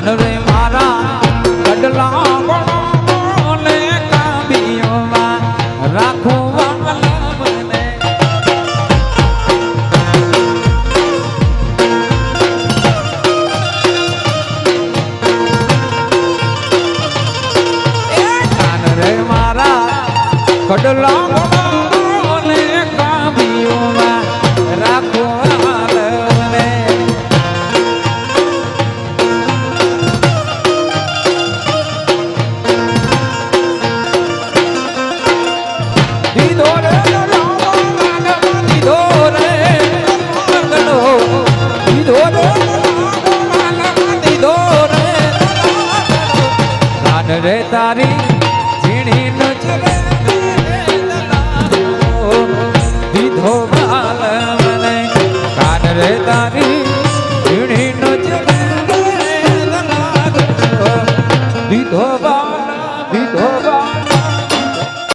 કાન રે મારા ગડલા ગણોને કાન રે તારી ઝીણી નજરે દીધો બાલ મને. કાન રે તારી ઝીણી નજરે દીધો બાલ દીધો